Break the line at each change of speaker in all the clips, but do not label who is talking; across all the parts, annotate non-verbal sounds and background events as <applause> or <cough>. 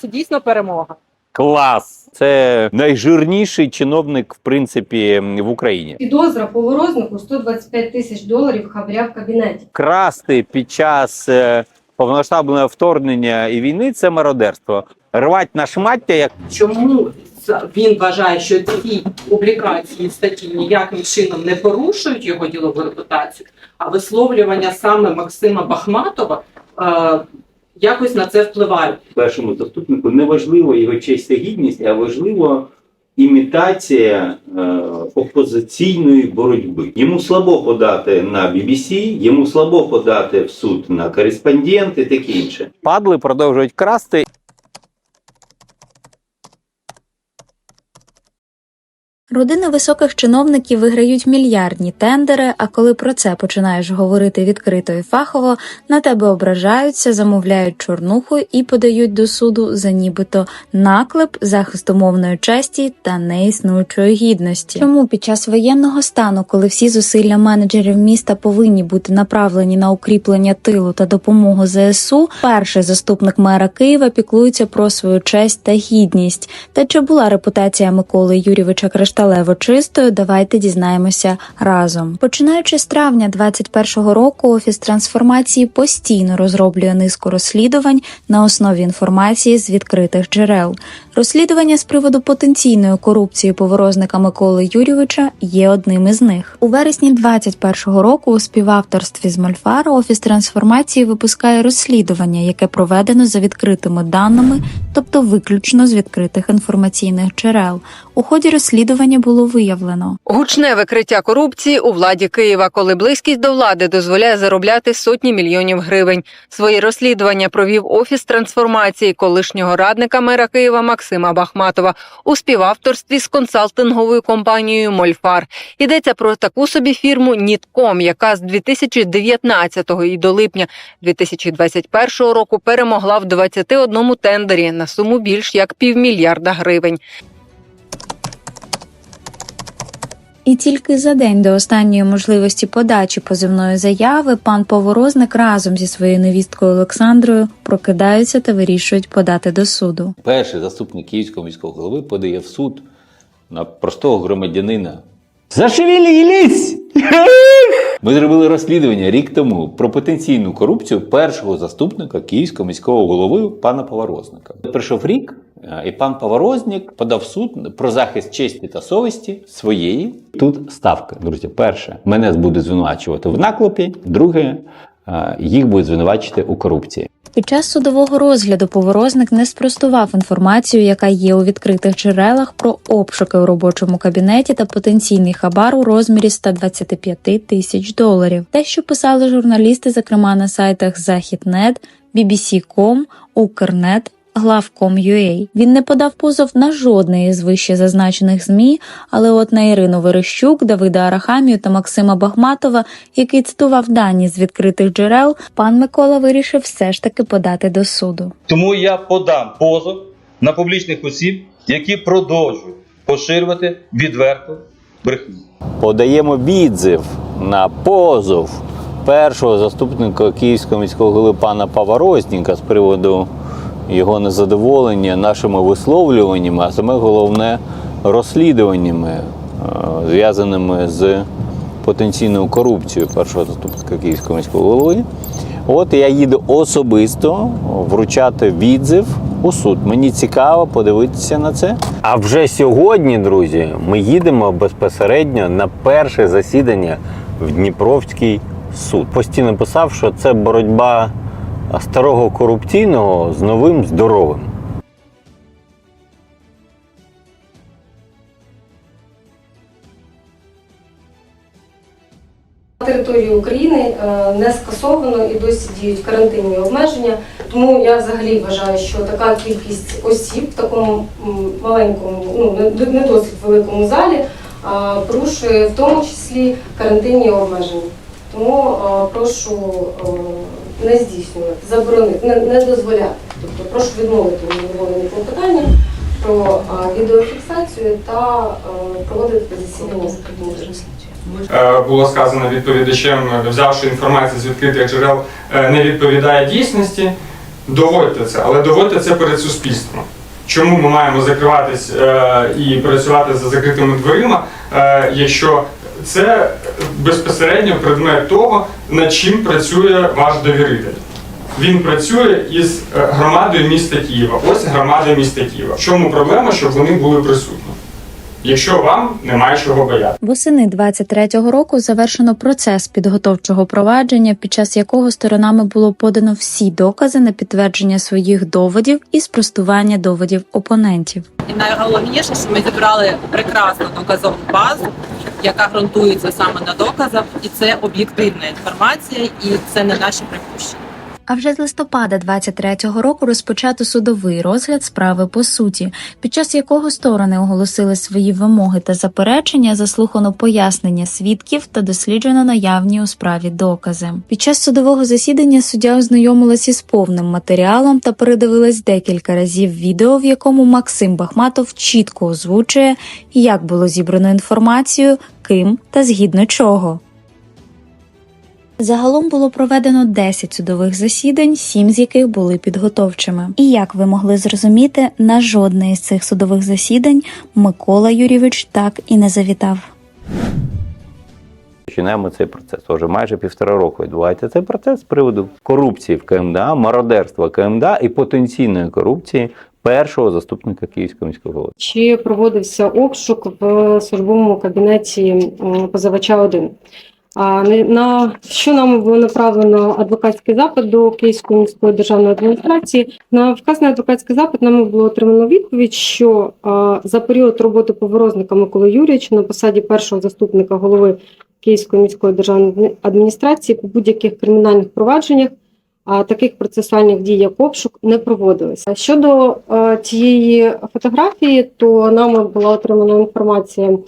Це дійсно перемога.
Клас! Це найжирніший чиновник, в принципі, в Україні.
Підозра поворознику 125 тисяч доларів хабаря в кабінеті.
Красти під час е, повноштабного вторгнення і війни це мародерство. Рвать на шмаття, як
Чому це- він вважає, що такі публікації статті ніяким чином не порушують його ділову репутацію, а висловлювання саме Максима Бахматова е, якось на це впливають.
першому заступнику не важливо його честь та гідність, а важливо імітація е, опозиційної боротьби. Йому слабо подати на BBC, йому слабо подати в суд на кореспондент і таке інше.
падли продовжують красти.
Родини високих чиновників виграють мільярдні тендери, а коли про це починаєш говорити відкрито і фахово, на тебе ображаються, замовляють чорнуху і подають до суду за нібито наклеп захисту мовної честі та неіснуючої гідності. Чому під час воєнного стану, коли всі зусилля менеджерів міста повинні бути направлені на укріплення тилу та допомогу ЗСУ, перший заступник мера Києва піклується про свою честь та гідність. Та чи була репутація Миколи Юрійовича Кришталево чистою? Давайте дізнаємося разом. Починаючи з травня 2021 року, офіс трансформації постійно розроблює низку розслідувань на основі інформації з відкритих джерел. Розслідування з приводу потенційної корупції поворозника Миколи Юрійовича є одним із них. У вересні 2021 року у співавторстві з Мольфара офіс трансформації випускає розслідування, яке проведено за відкритими даними, тобто виключно з відкритих інформаційних джерел. У ході розслідування було виявлено.
Гучне викриття корупції у владі Києва, коли близькість до влади дозволяє заробляти сотні мільйонів гривень. Свої розслідування провів офіс трансформації колишнього радника мера Києва Максима Бахматова у співавторстві з консалтинговою компанією Мольфар. Йдеться про таку собі фірму Нітком, яка з 2019 і до липня 2021 року перемогла в 21 тендері на суму більш як півмільярда гривень.
І тільки за день до останньої можливості подачі позивної заяви пан Поворозник разом зі своєю невісткою Олександрою прокидаються та вирішують подати до суду.
Перший заступник київського міського голови подає в суд на простого громадянина. Зашевелілись! <laughs> Ми зробили розслідування рік тому про потенційну корупцію першого заступника київського міського голови пана Поворозника. Прийшов рік, е, і пан Поворозник подав суд про захист честі та совісті своєї. Тут ставка, друзі. Перше, мене буде звинувачувати в наклепі. Друге, їх будуть звинувачити у корупції.
Під час судового розгляду поворозник не спростував інформацію, яка є у відкритих джерелах про обшуки у робочому кабінеті та потенційний хабар у розмірі 125 тисяч доларів. Те, що писали журналісти, зокрема на сайтах Західнет, BBC.com, Укрнет. Главком.ua. Він не подав позов на жодне із вище зазначених ЗМІ, але от на Ірину Верещук, Давида Арахамію та Максима Бахматова, який цитував дані з відкритих джерел, пан Микола вирішив все ж таки подати до суду.
Тому я подам позов на публічних осіб, які продовжують поширювати відверту брехню.
Подаємо відзив на позов першого заступника Київського міського голови пана Паварозніка з приводу його незадоволення нашими висловлюваннями, а саме головне розслідуваннями, е, зв'язаними з потенційною корупцією першого заступника Київського міського голови. От я їду особисто вручати відзив у суд. Мені цікаво подивитися на це. А вже сьогодні, друзі, ми їдемо безпосередньо на перше засідання в Дніпровський суд. Постійно писав, що це боротьба старого корупційного з новим здоровим.
Території України е, не скасовано і досі діють карантинні обмеження. Тому я взагалі вважаю, що така кількість осіб в такому маленькому, ну не- досить великому залі порушує в тому числі карантинні обмеження. Тому прошу е, не здійснювати, заборонити, не, не дозволяти. Тобто прошу відмовити задоволені клопотання про а, відеофіксацію та е, проводити засідання закритому.
Е, було сказано відповідачем, взявши інформацію з відкритих джерел, е, не відповідає дійсності. Доводьте це, але доводьте це перед суспільством. Чому ми маємо закриватись е, і працювати за закритими дверима, якщо це безпосередньо предмет того, над чим працює ваш довіритель. Він працює із е, громадою міста Києва. Ось громада міста Києва. В чому проблема, щоб вони були присутні? Якщо вам немає чого бояти.
Восени 23-го року завершено процес підготовчого провадження, під час якого сторонами було подано всі докази на підтвердження своїх доводів і спростування доводів опонентів.
І найголовніше, що ми зібрали прекрасну доказову базу, яка ґрунтується саме на доказах, і це об'єктивна інформація, і це не наші припущення.
А вже з листопада 23-го року розпочато судовий розгляд справи по суті, під час якого сторони оголосили свої вимоги та заперечення, заслухано пояснення свідків та досліджено наявні у справі докази. Під час судового засідання суддя ознайомилась із повним матеріалом та передивилась декілька разів відео, в якому Максим Бахматов чітко озвучує, як було зібрано інформацію, ким та згідно чого. Загалом було проведено 10 судових засідань, 7 з яких були підготовчими. І як ви могли зрозуміти, на жодне із цих судових засідань Микола Юрійович так і не завітав.
Починаємо цей процес. Уже майже півтора року відбувається цей процес з приводу корупції в КМДА, мародерства КМДА і потенційної корупції першого заступника Київського міського голови.
Чи проводився обшук в службовому кабінеті позивача 1? На- що нам було направлено адвокатський запит до Київської міської державної адміністрації? На вказаний адвокатський запит нами було отримано відповідь, що за період роботи поворозника Миколи Юрійовича на посаді першого заступника голови Київської міської державної адміністрації по будь-яких кримінальних провадженнях таких процесуальних дій, як обшук, не проводилися. Щодо е, цієї фотографії, то нами була отримана інформація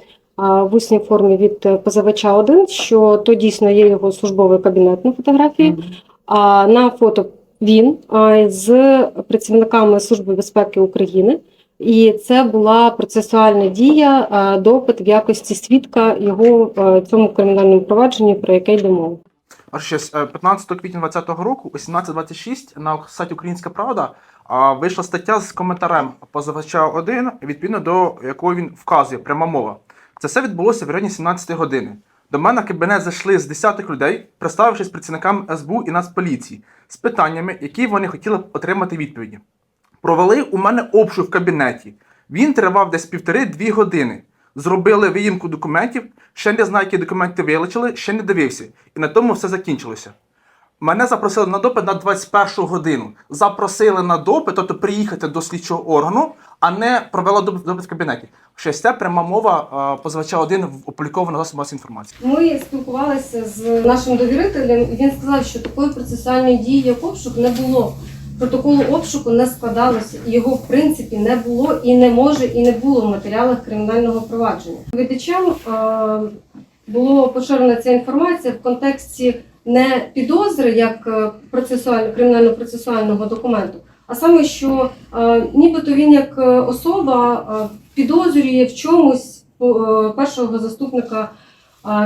в усній формі від е, позивача 1, що то дійсно є його службовий кабінет на фотографії. А на фото він з працівниками Служби безпеки України. І це була процесуальна дія, допит в якості свідка його в цьому кримінальному провадженні, про яке йде мова.
Аж щось, е, 15 квітня 2020 року, о 17.26 на сайті Українська Правда вийшла стаття з коментарем позивача 1, відповідно до якої він вказує пряма мова. Це все відбулося в районі 17 години. До мене в кабінет зайшли з десяток людей, представившись працівникам СБУ і Нацполіції, з питаннями, які вони хотіли б отримати відповіді. Провели у мене обшук в кабінеті. Він тривав десь півтори-дві години. Зробили виїмку документів, ще не знаю, які документи вилучили, ще не дивився. І на тому все закінчилося. Мене запросили на допит на 21 годину. Запросили на допит, тобто приїхати до слідчого органу, а не провели допит в кабінеті. Щось це пряма мова позивача один в опублікованому засобі інформації.
Ми спілкувалися з нашим довірителем, і він сказав, що такої процесуальної дії, як обшук, не було. Протоколу обшуку не складалося, його в принципі не було і не може, і не було в матеріалах кримінального провадження. Е, було поширена ця інформація в контексті не підозри як е, процесуаль, кримінально-процесуального документу, а саме, що е, нібито він як е, особа підозрює в чомусь першого заступника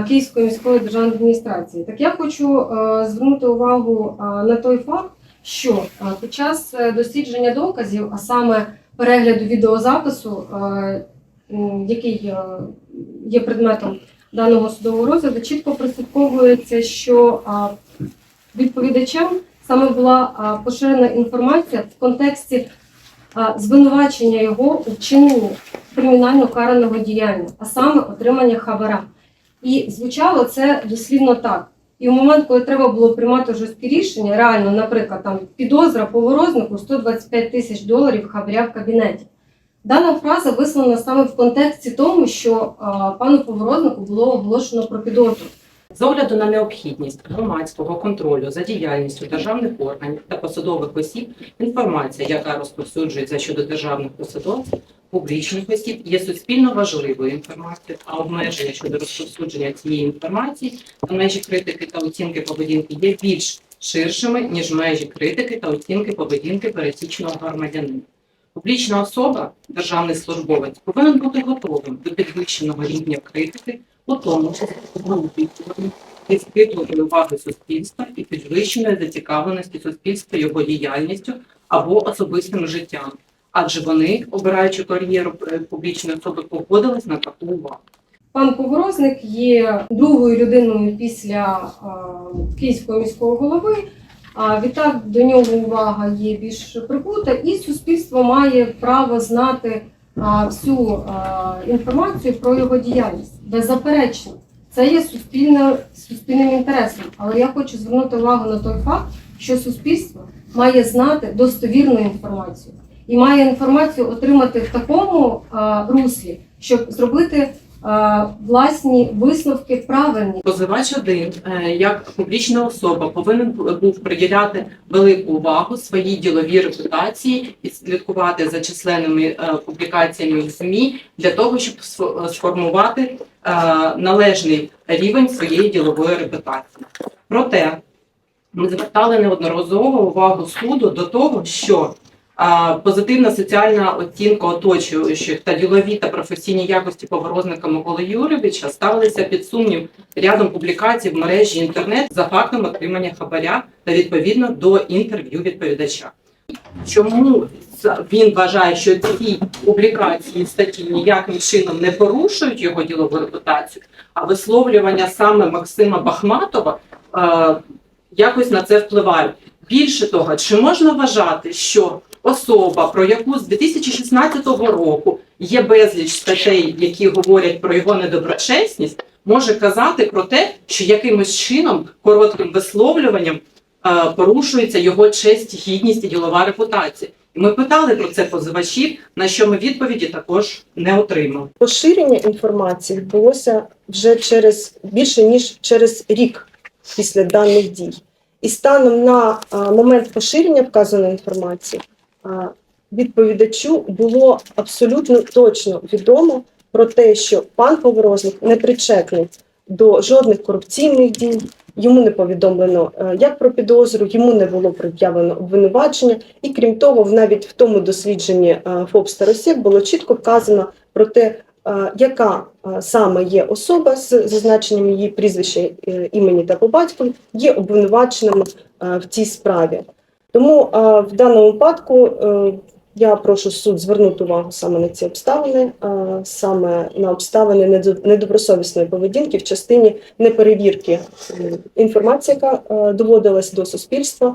Київської міської державної адміністрації. Так я хочу звернути увагу на той факт, що під час дослідження доказів, а саме перегляду відеозапису, який є предметом даного судового розгляду, чітко прослідковується, що а, відповідачам саме була поширена інформація в контексті звинувачення його у вчиненні кримінально караного діяння, а саме отримання хабара. І звучало це дослівно так. І в момент, коли треба було приймати жорсткі рішення, реально, наприклад, там підозра поворознику 125 тисяч доларів хабаря в кабінеті. Дана фраза висловлена саме в контексті тому, що а, пану поворознику було оголошено про підозру.
З огляду на необхідність громадського контролю за діяльністю державних органів та посадових осіб, інформація, яка розповсюджується щодо державних посадовців, публічних осіб, є суспільно важливою інформацією, а обмеження щодо розповсюдження цієї інформації та межі критики та оцінки поведінки є більш ширшими, ніж межі критики та оцінки поведінки пересічного громадянина. Публічна особа, державний службовець, повинен бути готовим до підвищеного рівня критики, у тому скритої уваги суспільства і підвищеної зацікавленості суспільства його діяльністю або особистим життям, адже вони, обираючи кар'єру публічної особи, погодились на таку увагу.
Пан Поворозник є другою людиною після е, Київського міського голови. Відтак до нього увага є більш прикута, і суспільство має право знати всю інформацію про його діяльність. Беззаперечно, це є суспільно, суспільним інтересом. Але я хочу звернути увагу на той факт, що суспільство має знати достовірну інформацію і має інформацію отримати в такому руслі, щоб зробити власні висновки правильні.
Позивач один, е, як публічна особа, повинен був приділяти велику увагу своїй діловій репутації і слідкувати за численними е, публікаціями в ЗМІ для того, щоб сформувати е, належний рівень своєї ділової репутації. Проте ми звертали неодноразово увагу суду до того, що позитивна соціальна оцінка оточуючих та ділові та професійні якості поворозника Миколи Юрійовича ставилися під сумнів рядом публікацій в мережі інтернет за фактом отримання хабаря та відповідно до інтерв'ю відповідача. Чому він вважає, що ці публікації статті ніяким чином не порушують його ділову репутацію, а висловлювання саме Максима Бахматова е, якось на це впливають. Більше того, чи можна вважати, що особа, про яку з 2016 року є безліч статей, які говорять про його недоброчесність, може казати про те, що якимось чином коротким висловлюванням е, порушується його честь, гідність і ділова репутація. Ми питали про це позивачів, на що ми відповіді також не отримали.
Поширення інформації відбулося вже через більше ніж через рік після даних дій. І станом на а, момент поширення вказаної інформації відповідачу було абсолютно точно відомо про те, що пан Поворозник не причетний до жодних корупційних дій. Йому не повідомлено е, як про підозру, йому не було пред'явлено обвинувачення, і крім того, навіть в тому дослідженні е, ФОП Старосєк було чітко вказано про те, е, яка е, саме є особа з зазначенням її прізвища, е, імені та по батькові, є обвинуваченими е, в цій справі. Тому в даному випадку е, я прошу суд звернути увагу саме на ці обставини, саме на обставини недо- недобросовісної поведінки в частині неперевірки е, інформації, яка е, доводилась до суспільства,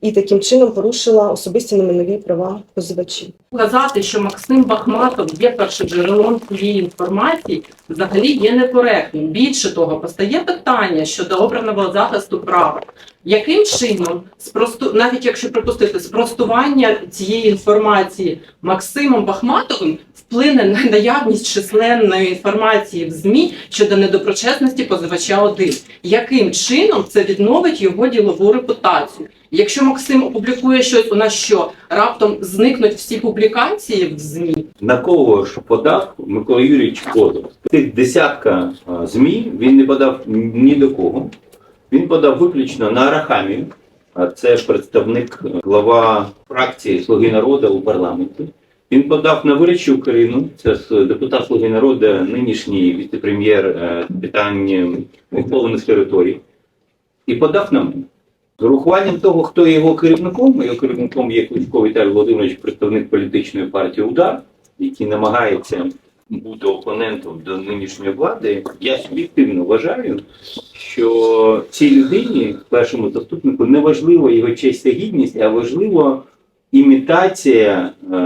і таким чином порушила особисті номинові права позивачів.
Казати, що Максим Бахматов є першоджерелом цієї інформації, взагалі є некоректним. Більше того, постає питання щодо обраного захисту права. Яким чином спросту, навіть якщо припустити спростування цієї інформації Максимом Бахматовим вплине на наявність численної інформації в ЗМІ щодо недоброчесності позивача 1? Яким чином це відновить його ділову репутацію? Якщо Максим опублікує щось, у нас що раптом зникнуть всі публікації в ЗМІ?
На кого ж подав Микола Юрійович позов? З Тих десятка ЗМІ він не подав ні до кого. Він подав виключно на Арахамію, а це представник е, глава фракції Слуги народу у парламенті. Він подав на Виречу Карину, це депутат Слуги народу, нинішній віце-прем'єр е, з питань окупованих територій, і подав на мене. З урахуванням того, хто є його керівником, його керівником є Кличко Віталій Володимирович, представник політичної партії Удар, який намагається бути опонентом до нинішньої влади. Я суб'єктивно вважаю, що цій людині, першому заступнику, не важливо його честь та гідність, а важливо імітація е,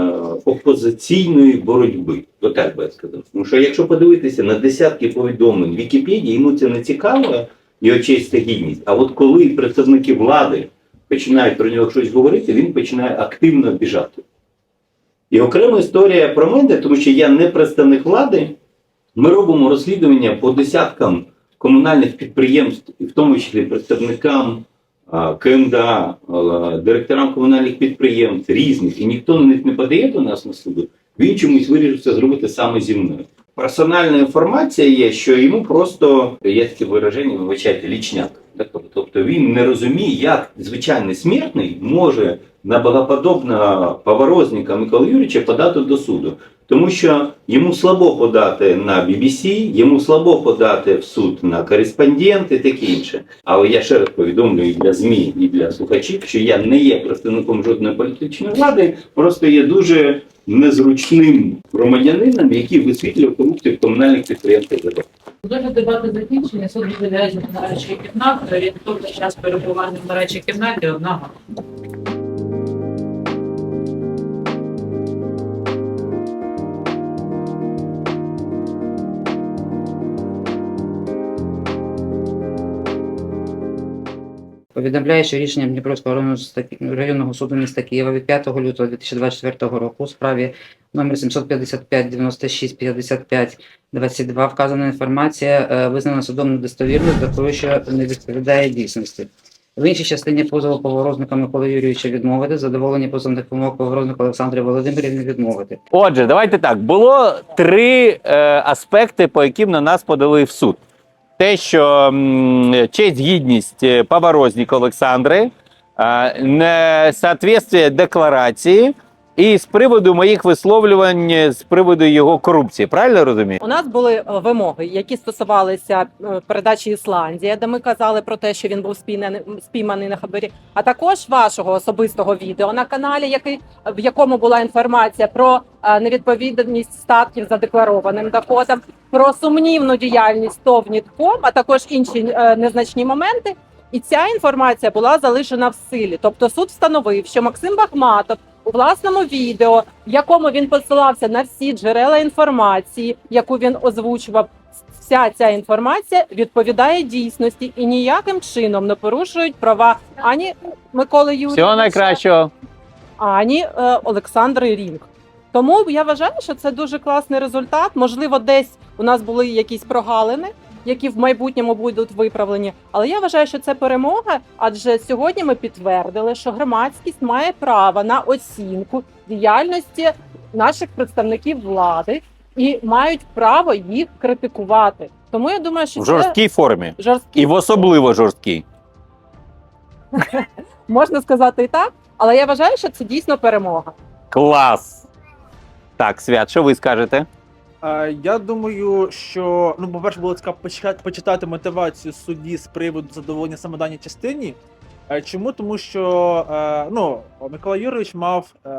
опозиційної боротьби. Отак би я сказав. Тому що якщо подивитися на десятки повідомлень в Вікіпедії, йому це не цікаво, його честь та гідність. А от коли представники влади починають про нього щось говорити, він починає активно біжати. І окрема історія про мене, тому що я не представник влади. Ми робимо розслідування по десяткам комунальних підприємств, і в тому числі представникам КМДА, директорам комунальних підприємств різних, і ніхто на них не подає до нас на суду. Він чомусь вирішив це зробити саме зі мною. Персональна інформація є, що йому просто є таке вираження, вибачайте, лічняк.
Тобто він не розуміє, як звичайний смертний може на богоподобного поворозника Миколи Юрійовича подати до суду. Тому що йому слабо подати на BBC, йому слабо подати в суд на кореспондент і таке інше. Але я ще раз повідомлю і для ЗМІ, і для слухачів, що я не є представником жодної політичної влади, просто є дуже незручним громадянином, який висвітлює корупцію в комунальних підприємствах. ЗБ.
Дуже дебати закінчені, суд виділяється на нарадчій кімнаті, орієнтовний час перебування в нарадчій кімнаті одна
Повідомляє, що рішенням Дніпровського районного, суду міста Києва від 5 лютого 2024 року у справі номер 755 96 55 22 вказана інформація е, визнана судом недостовірною, такою, що не відповідає дійсності. В іншій частині позову поворозника Миколи Юрійовича відмовити, задоволення позовних вимог поворозника Олександрі Володимирівни відмовити.
Отже, давайте так. Було три е, аспекти, по яким на нас подали в суд. Те, що честь гідність е, Поворозник Олександри, не соответствує декларації і з приводу моїх висловлювань е, з приводу його корупції. Правильно розумію?
У нас були е, вимоги, які стосувалися е, передачі Ісландія, де ми казали про те, що він був спійманий, спійманий на хабарі, а також вашого особистого відео на каналі, який в якому була інформація про невідповідність статків задекларованим доходам, про сумнівну діяльність ТОВ «Нітком», а також інші незначні моменти. І ця інформація була залишена в силі. Тобто суд встановив, що Максим Бахматов у власному відео, в якому він посилався на всі джерела інформації, яку він озвучував. Вся ця інформація відповідає дійсності і ніяким чином не порушують права ані Миколи Юрійовича,
Всього найкращого.
ані е, Олександри Рінг. Тому я вважаю, що це дуже класний результат. Можливо, десь у нас були якісь прогалини, які в майбутньому будуть виправлені. Але я вважаю, що це перемога, адже сьогодні ми підтвердили, що громадськість має право на оцінку діяльності наших представників влади і мають право їх критикувати. Тому я думаю, що
В
це
жорсткій формі.
жорсткий
І в особливо жорсткій. <laughs>
можна сказати і так, але я вважаю, що це дійсно перемога.
Клас. Так, свят, що ви скажете?
Я думаю, що ну, по-перше, було цікаво почитати, мотивацію судді з приводу задоволення саме даній частині. Чому? Тому що ну, Микола Юрійович мав е,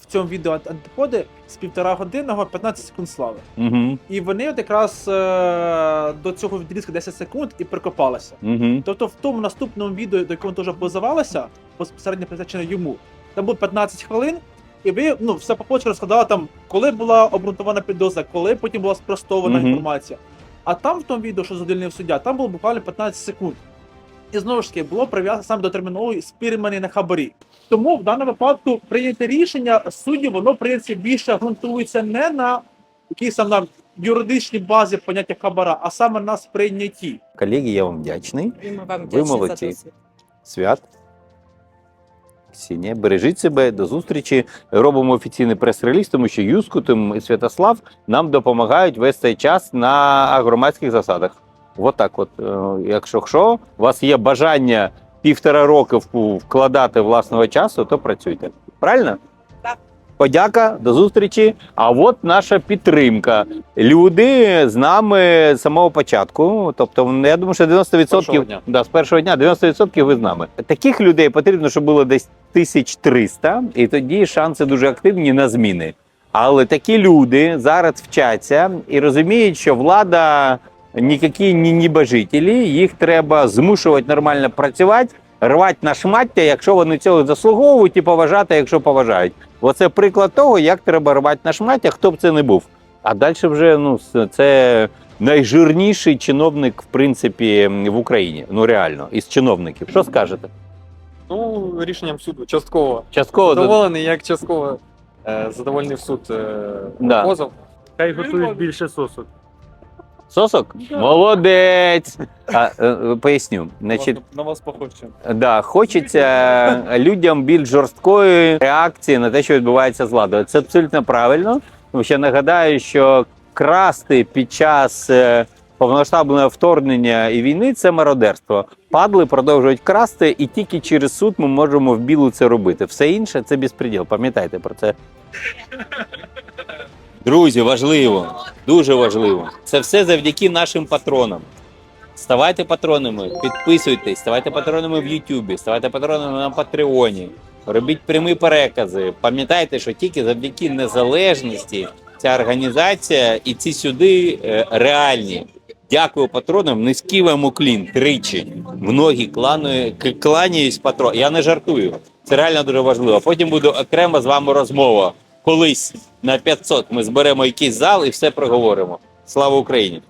в цьому відео антиподи з півтора годинного 15 секунд слави.
Угу.
І вони от якраз е, до цього відрізка 10 секунд і прикопалися.
Угу.
Тобто в тому наступному відео, до якого теж позивалося, безпосередньо призначено йому, там було 15 хвилин, і ви ну, все по почерку розкладали там, коли була обґрунтована підозра, коли потім була спростована
Мгм.
інформація. А там в тому відео, що задовільнив суддя, там було буквально 15 секунд. І знову ж таки було прив'язано саме до термінології спірмані на хабарі. Тому в даному випадку прийняте рішення суддів, воно в принципі більше ґрунтується не на якійсь там на юридичній базі поняття хабара, а саме на сприйнятті.
Колеги, я вам вдячний.
І ми вам вдячні за досвід.
Свят. Ксенія, бережіть себе, до зустрічі. Робимо офіційний прес-реліз, тому що Юскутим і Святослав нам допомагають весь цей час на громадських засадах. От так от. Е, Якщо що, у вас є бажання півтора роки вкладати власного часу, то працюйте. Правильно? Подяка, до зустрічі. А от наша підтримка. Люди з нами з самого початку. Тобто, я думаю, що 90%
першого.
Да, з першого дня 90% ви з нами. Таких людей потрібно, щоб було десь 1300, і тоді шанси дуже активні на зміни. Але такі люди зараз вчаться і розуміють, що влада ніякі не небожителі, їх треба змушувати нормально працювати, рвати на шмаття, якщо вони цього заслуговують, і поважати, якщо поважають. Оце приклад того, як треба рвати на шматі, хто б це не був. А далі вже ну це найжирніший чиновник, в принципі, в Україні. Ну реально, із чиновників. Що скажете?
Ну, рішенням суду частково.
Частково
Задоволений, як частково е, задовольнив суд е,
Да.
позов.
Хай
готують
більше сосок.
Сосок? Молодець! <laughs> А, е, е, поясню. Значить,
На вас похоже.
да, хочеться людям більш жорсткої реакції на те, що відбувається з владою. Це абсолютно правильно. Тому що нагадаю, що красти під час е, повноштабне вторгнення і війни це мародерство. Падли продовжують красти, і тільки через суд ми можемо в білу це робити. Все інше це безпреділ. Пам'ятайте про це. <laughs> Друзі, важливо, дуже важливо. Це все завдяки нашим патронам. Ставайте патронами, підписуйтесь, ставайте патронами в Ютубі, ставайте патронами на Патреоні, робіть прямі перекази. Пам'ятайте, що тільки завдяки незалежності ця організація і ці сюди е, реальні. Дякую патронам, низький вам уклін тричі. Многі клану, кланяюсь патрон. Я не жартую. Це реально дуже важливо. Потім буде окрема з вами розмова. Колись на 500 ми зберемо якийсь зал і все проговоримо. Слава Україні!